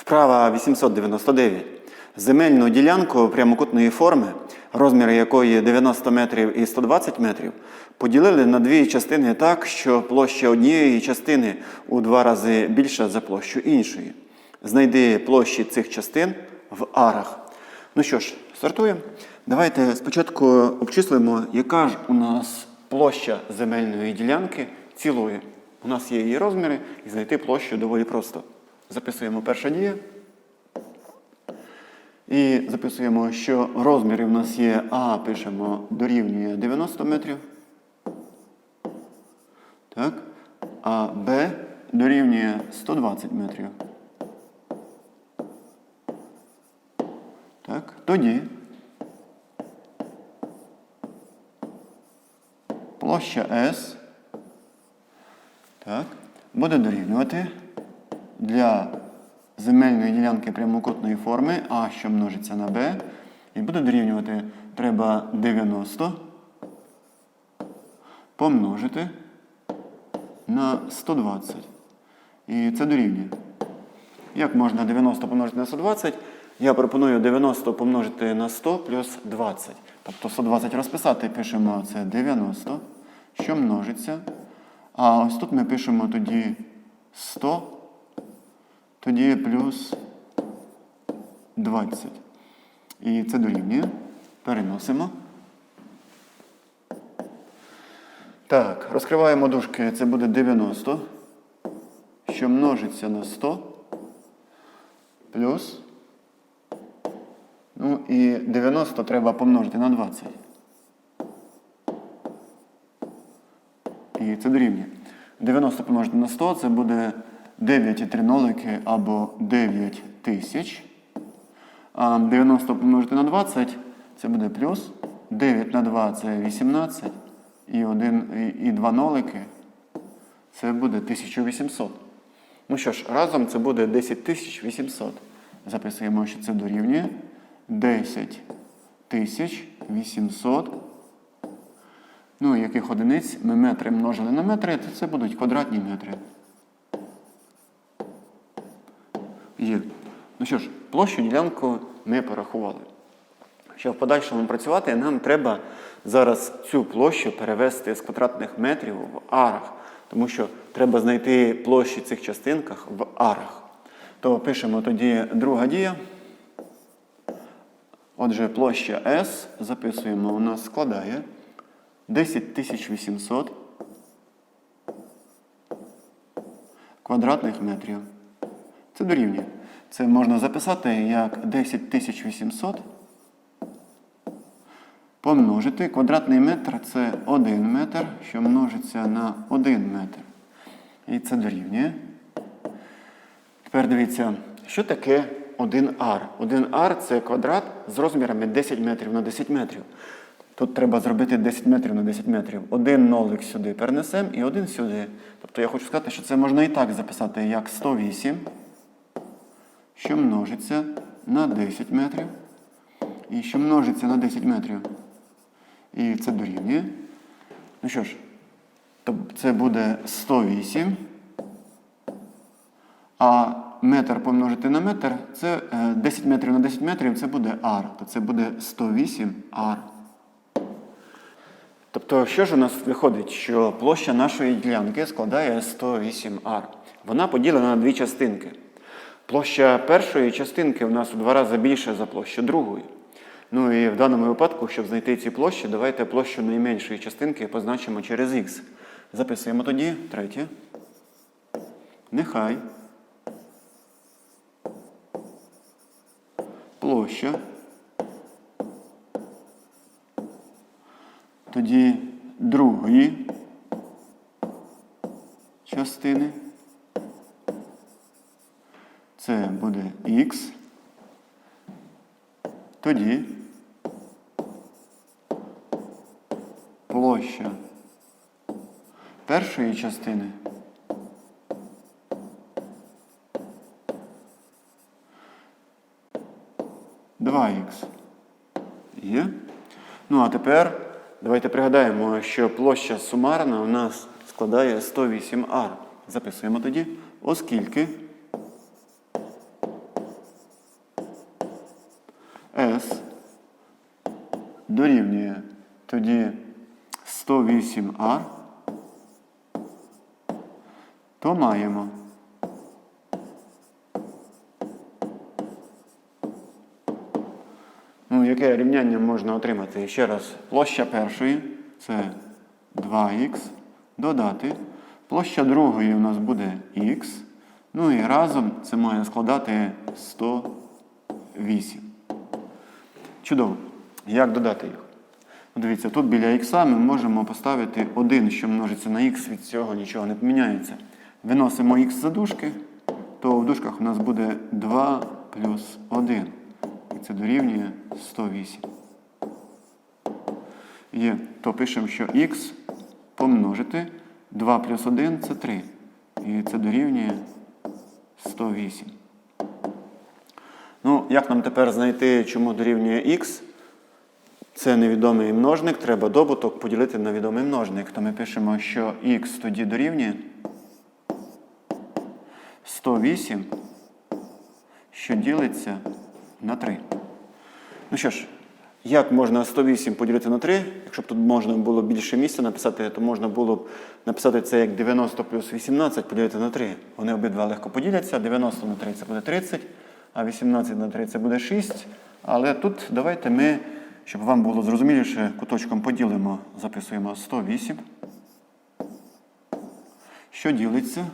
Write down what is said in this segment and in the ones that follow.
Вправа 899. Земельну ділянку прямокутної форми, розміри якої 90 метрів і 120 метрів, поділили на дві частини так, що площа однієї частини у два рази більша за площу іншої. Знайди площі цих частин в арах. Ну що ж, стартуємо. Давайте спочатку обчислимо, яка ж у нас площа земельної ділянки цілої. У нас є її розміри, і знайти площу доволі просто. Записуємо перша дія. І записуємо, що розміри в нас є А, пишемо дорівнює 90 метрів. Так. А Б дорівнює 120 метрів. Так. Тоді площа С так, буде дорівнювати для земельної ділянки прямокутної форми А, що множиться на Б, і буде дорівнювати треба 90 помножити на 120. І це дорівнює. Як можна 90 помножити на 120? Я пропоную 90 помножити на 100 плюс 20. Тобто 120 розписати, пишемо це 90, що множиться. А ось тут ми пишемо тоді 100, тоді плюс 20. І це дорівнює. Переносимо. Так, розкриваємо дужки. Це буде 90, що множиться на 100, плюс. Ну і 90 треба помножити на 20. І це дорівнює. 90 помножити на 100 це буде 9,3 нолики або 9 тисяч. 90 помножити на 20 це буде плюс. 9 на 2 це 18. І, 1, і 2 нолики це буде 1800. Ну що ж, разом це буде 10800. Записуємо, що це дорівнює 10 800. Ну, яких одиниць ми метри множили на метри, то це будуть квадратні метри. Є. Ну що ж, площу ділянку ми порахували. Щоб в подальшому працювати, нам треба зараз цю площу перевести з квадратних метрів в арах, тому що треба знайти площі цих частинках в арах. То пишемо тоді друга дія. Отже, площа S записуємо, у нас складає 10800 квадратних метрів. Це дорівнює. Це можна записати як 10800 помножити. Квадратний метр це 1 метр, що множиться на 1 метр. І це дорівнює. Тепер дивіться, що таке 1 ар. 1 ар це квадрат з розмірами 10 метрів на 10 метрів. Тут треба зробити 10 метрів на 10 метрів. Один нолик сюди перенесемо і один сюди. Тобто я хочу сказати, що це можна і так записати, як 108, що множиться на 10 метрів. І що множиться на 10 метрів. І це дорівнює. Ну що ж, це буде 108. А метр помножити на метр це е, 10 метрів на 10 метрів це буде ар. То це буде 108 ар. Тобто, що ж у нас виходить, що площа нашої ділянки складає 108 ар. Вона поділена на дві частинки. Площа першої частинки у нас у два рази більша за площу другої. Ну і в даному випадку, щоб знайти ці площі, давайте площу найменшої частинки позначимо через х. Записуємо тоді третє. Нехай площа. Тоді другої частини. Це буде х. Тоді площа першої частини Два Є. Ну, а тепер давайте пригадаємо, що площа сумарна у нас складає 108 ар. Записуємо тоді, оскільки S дорівнює тоді 108R, то маємо Ну, яке рівняння можна отримати? Ще раз, площа першої це 2х. Додати. Площа другої у нас буде х. Ну і разом це має складати 108. Чудово. Як додати їх? Дивіться, тут біля х ми можемо поставити 1, що множиться на х, від цього нічого не поміняється. Виносимо х за дужки, то в дужках у нас буде 2 плюс 1. І це дорівнює 108. Є, то пишемо, що х помножити 2 плюс 1 це 3. І це дорівнює 108. Ну, як нам тепер знайти, чому дорівнює х? Це невідомий множник, треба добуток поділити на відомий множник. То ми пишемо, що х тоді дорівнює 108, що ділиться на 3. Ну що ж, як можна 108 поділити на 3? Якщо б тут можна було більше місця написати, то можна було б написати це як 90 плюс 18 поділити на 3. Вони обидва легко поділяться. 90 на 3 це буде 30, а 18 на 3 це буде 6. Але тут давайте ми, щоб вам було зрозуміліше, куточком поділимо, записуємо 108. Що ділиться?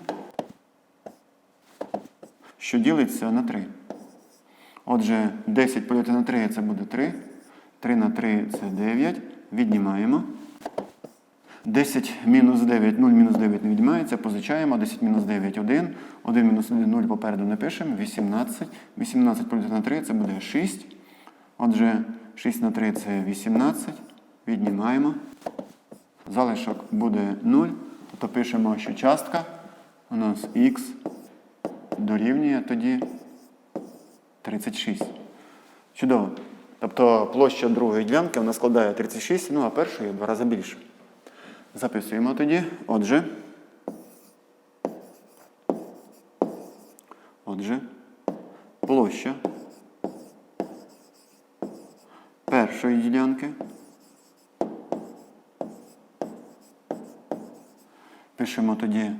Що ділиться на 3. Отже, 10 поділити на 3 це буде 3. 3 на 3 це 9. Віднімаємо. 10 мінус 9, 0 мінус 9 не віднімається, позичаємо. 10 мінус 9 1. 1 мінус 1 0 попереду не пишемо. 18. 18 поділити на 3 це буде 6. Отже, 6 на 3 це 18. Віднімаємо. Залишок буде 0. Тобто пишемо, що частка у нас х дорівнює тоді 36. Чудово. Тобто площа другої ділянки вона складає 36, ну а першої два рази більше. Записуємо тоді. Отже. Отже, площа першої ділянки. Пишемо тоді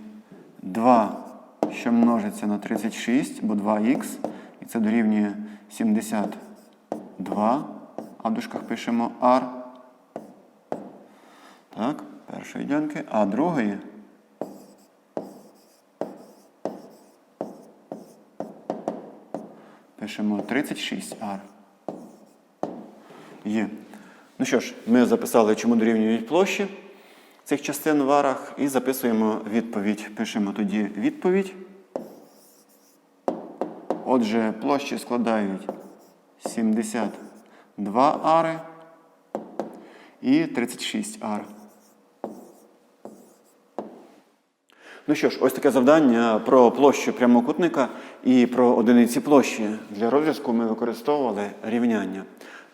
2, що множиться на 36, бо 2х, і це дорівнює 72, а в дужках пишемо r. Так, першої ділянки, а другої. Пишемо 36r. Є. Ну що ж, ми записали, чому дорівнюють площі цих частин в арах, і записуємо відповідь. Пишемо тоді відповідь. Отже, площі складають 72 ари і 36 ар. Ну що ж, ось таке завдання про площу прямокутника і про одиниці площі. Для розв'язку ми використовували рівняння.